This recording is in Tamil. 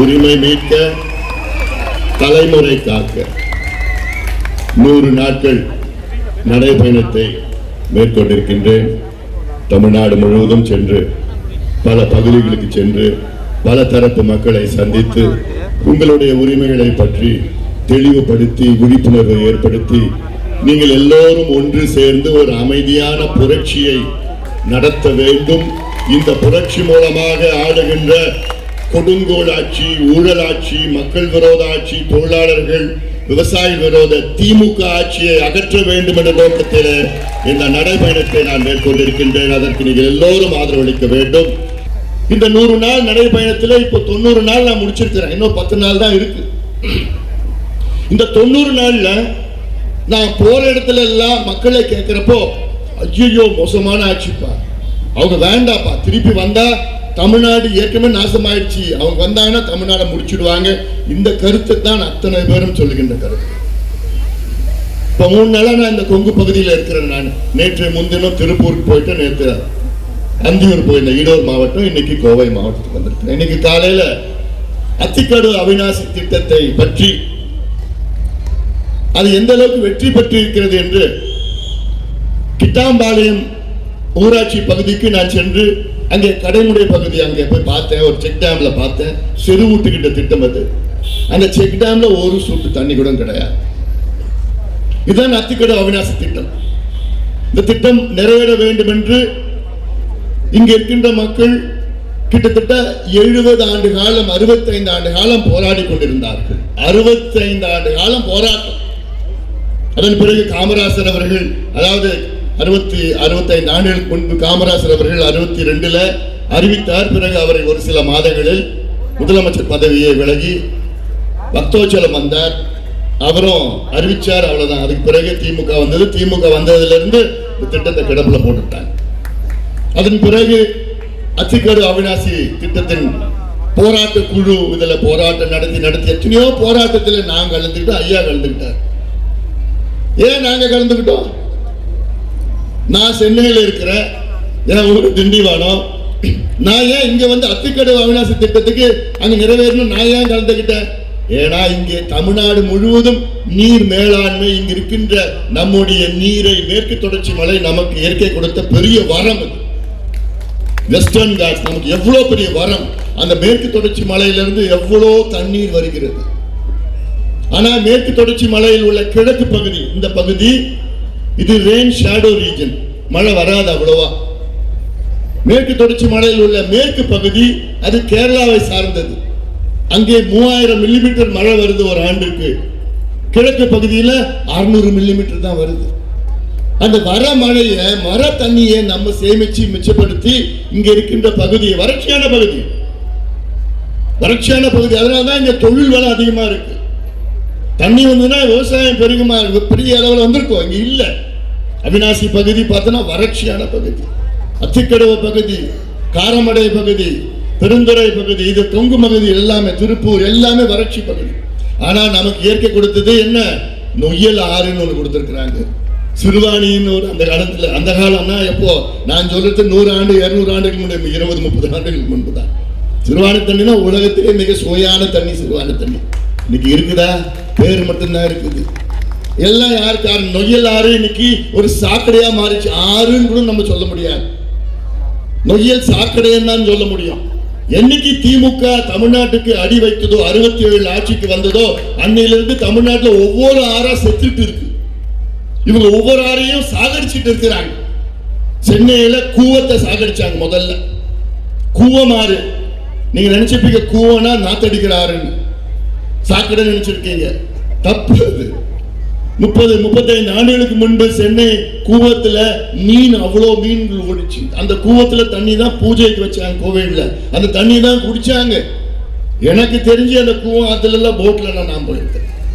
உரிமை மீட்க தலைமுறை காக்க. நூறு நாட்கள் நடைபயணத்தை மேற்கொண்டிருக்கின்றேன். தமிழ்நாடு முழுவதும் சென்று பல பகுதிகளுக்கு சென்று பல தரப்பு மக்களை சந்தித்து உங்களுடைய உரிமைகளை பற்றி தெளிவுபடுத்தி விழிப்புணர்வை ஏற்படுத்தி நீங்கள் எல்லோரும் ஒன்று சேர்ந்து ஒரு அமைதியான புரட்சியை நடத்த வேண்டும். இந்த புரட்சி மூலமாக ஆளுகின்ற கொடுங்கோல் ஆட்சி ஊழல் ஆட்சி மக்கள் விரோத ஆட்சி தொழிலாளர்கள் விவசாய விரோத திமுக ஆட்சியை அகற்ற வேண்டும் என்ற நோக்கத்தில் இந்த நடைபயணத்தை நான் மேற்கொண்டிருக்கின்றேன். அதற்கு நீங்கள் எல்லோரும் ஆதரவளிக்க வேண்டும். இந்த நூறு நாள் நடைபயணத்தில் இப்போ தொண்ணூறு நாள் நான் முடிச்சிருக்கிறேன். இன்னும் பத்து நாள் தான் இருக்கு. இந்த தொண்ணூறு நாள்ல நான் போற இடத்துல எல்லாம் மக்களை கேட்கிறப்போ ஐயோ மோசமான ஆட்சிப்பா. அவங்க வேண்டாப்பா. திருப்பி வந்தா தமிழ்நாடு ஏற்கனவே நாசமாயிடுச்சு. அவங்க வந்தாங்கன்னா தமிழ்நாடை முடிச்சிடுவாங்க. இந்த கருத்தை தான் அத்தனை பேரும் சொல்லுகின்ற கருத்து. இப்போ மூணு நாளா நான் இந்த கொங்கு பகுதியில் இருக்கிறேன் நான். நேற்று முன்தினம் திருப்பூருக்கு போயிட்டு நேற்று அந்தியூர் போயிருந்தேன். ஈரோடு மாவட்டம் இன்னைக்கு கோவை மாவட்டத்துக்கு வந்திருக்கேன் இன்னைக்கு காலையில அத்திக்கடு அவிநாசி திட்டத்தை பற்றி அது எந்த அளவுக்கு வெற்றி பெற்று இருக்கிறது என்று கிட்டாம்பாளையம் ஊராட்சி பகுதிக்கு நான் சென்று அங்கே கடைமுறை பகுதி அங்கே போய் பார்த்தேன் ஒரு செக் டேம்ல பார்த்தேன். செருவூட்டுக்கிட்ட திட்டம் அது. அந்த செக் டேம்ல ஒரு சூட்டு தண்ணி கூட கிடையாது. இதுதான் அத்திக்கடை அவிநாசி திட்டம். இந்த திட்டம் நிறைவேற வேண்டும் என்று இங்கே இருக்கின்ற மக்கள் கிட்டத்தட்ட எழுபது ஆண்டு காலம் அறுபத்தைந்து ஆண்டு காலம் போராடி கொண்டிருந்தார்கள். அறுபத்தைந்து ஆண்டு காலம் போராட்டம். அதன் பிறகு காமராசர் அவர்கள் அதாவது அறுபத்தி அறுபத்தைந்து ஆண்டுகளுக்கு முன்பு காமராசர் அவர்கள் அறுபத்தி ரெண்டுல அறிவித்தார். பிறகு அவரை ஒரு சில மாதங்களில் முதலமைச்சர் பதவியை விலகி பக்தோச்சலம் வந்தார். அவரும் அறிவிச்சார் அவ்வளவுதான். அதுக்கு பிறகு திமுக வந்தது. திமுக வந்ததுல இருந்து இந்த திட்டத்தை கிடப்புல போட்டுட்டாங்க. அதன் பிறகு அத்திக்கடு அவிநாசி திட்டத்தின் போராட்ட குழு இதுல போராட்டம் நடத்தி நடத்தி எத்தனையோ போராட்டத்தில் நாங்கள் கலந்துக்கிட்டோம் ஐயா கலந்துக்கிட்டார். ஏன் நாங்க கலந்துக்கிட்டோம்? நான் சென்னையில் இருக்கிறேன். என் ஊரு திண்டிவனம். நான் ஏன் இங்க வந்து அத்திக்கடவு அவிநாசி திட்டத்துக்கு அங்க நிறைவேறணும்? நான் ஏன் கலந்துக்கிட்டேன்? ஏன்னா இங்கே தமிழ்நாடு முழுவதும் நீர் மேலாண்மை இங்க இருக்கின்ற நம்முடைய நீரை மேற்கு தொடர்ச்சி மலை நமக்கு இயற்கை கொடுத்த பெரிய வரம் அது. வெஸ்டர்ன் காட்ஸ் நமக்கு எவ்வளவு பெரிய வரம்? அந்த மேற்கு தொடர்ச்சி மலையிலிருந்து எவ்வளோ தண்ணீர் வருகிறது? ஆனா மேற்கு தொடர்ச்சி மலையில் உள்ள கிழக்கு பகுதி இந்த பகுதி இது ரெயின் ஷேடோ ரீஜன் மழை வராது அவ்வளவா. மேற்கு தொடர்ச்சி மலையில் உள்ள மேற்கு பகுதி அது கேரளாவை சார்ந்தது. அங்கே மூவாயிரம் மில்லிமீட்டர் மழை வருது ஒரு ஆண்டுக்கு. கிழக்கு பகுதியில் அறுநூறு மில்லிமீட்டர் தான் வருது. அந்த வர மழையை மர தண்ணியை நம்ம சேமிச்சு மிச்சப்படுத்தி இங்க இருக்கின்ற பகுதி வறட்சியான பகுதி. வறட்சியான பகுதி அதனால தான் இங்க தொழில் வளம் அதிகமா இருக்கு. தண்ணி வந்ததுன்னா விவசாயம் பெருகுமா பெரிய அளவில் வந்திருக்கும். இங்க இல்லை. அவிநாசி பகுதி பார்த்தோன்னா வறட்சியான பகுதி. அத்திக்கடவு பகுதி காரமடை பகுதி பெருந்துறை பகுதி இது தொங்கு பகுதி எல்லாமே திருப்பூர் எல்லாமே வறட்சி பகுதி. ஆனா நமக்கு இயற்கை கொடுத்தது என்ன? நொய்யல் ஆறுன்னு ஒன்று கொடுத்துருக்குறாங்க. சிறுவாணின்னு ஒரு அந்த காலத்துல அந்த காலம்னா எப்போ? நான் சொல்றது நூறு ஆண்டு இருநூறு ஆண்டுகள் முன்னாடி இருபது முப்பது ஆண்டுகளுக்கு முன்பு தான் சிறுவாணி தண்ணினா உலகத்திலே மிக சுவையான தண்ணி சிறுவாணி தண்ணி. இன்னைக்கு இருக்குதா? பேர் மட்டும்தான் இருக்குது. எல்லாம் யார் நொய்யல் ஆறு இன்னைக்கு ஒரு சாக்கடையா மாறிச்சு. ஆறுன்னு கூட நம்ம சொல்ல முடியாது. நொய்யல் சாக்கடைன்னு தான் சொல்ல முடியும். என்னைக்கு திமுக தமிழ்நாட்டுக்கு அடி வைத்ததோ அறுபத்தி ஏழு ஆட்சிக்கு வந்ததோ அன்னையிலிருந்து தமிழ்நாட்டில் ஒவ்வொரு ஆறா செத்துட்டு இருக்கு. இவங்க ஒவ்வொரு ஆறையும் சாகடிச்சிட்டு இருக்கிறாங்க. சென்னையில கூவத்தை சாகடிச்சாங்க முதல்ல. கூவம் ஆறு. நீங்க நினைச்சிருப்பீங்க கூவனா நாத்தடிக்கிற ஆறுன்னு. சாக்கடை நினைச்சிருக்கீங்க. தப்பு அது. முப்பது முப்பத்தைந்து ஆண்டுகளுக்கு முன்பு சென்னை கூவத்துல மீன் அவ்வளோ மீன்கள் ஓடிச்சு. அந்த கூவத்துல தண்ணி தான் பூஜைக்கு வச்சாங்க கோவில்ல அந்த தண்ணி தான் குடிச்சாங்க. எனக்கு தெரிஞ்சு அந்த கூவம் அதுல எல்லாம் போட்ல நான் போயிருக்கேன்.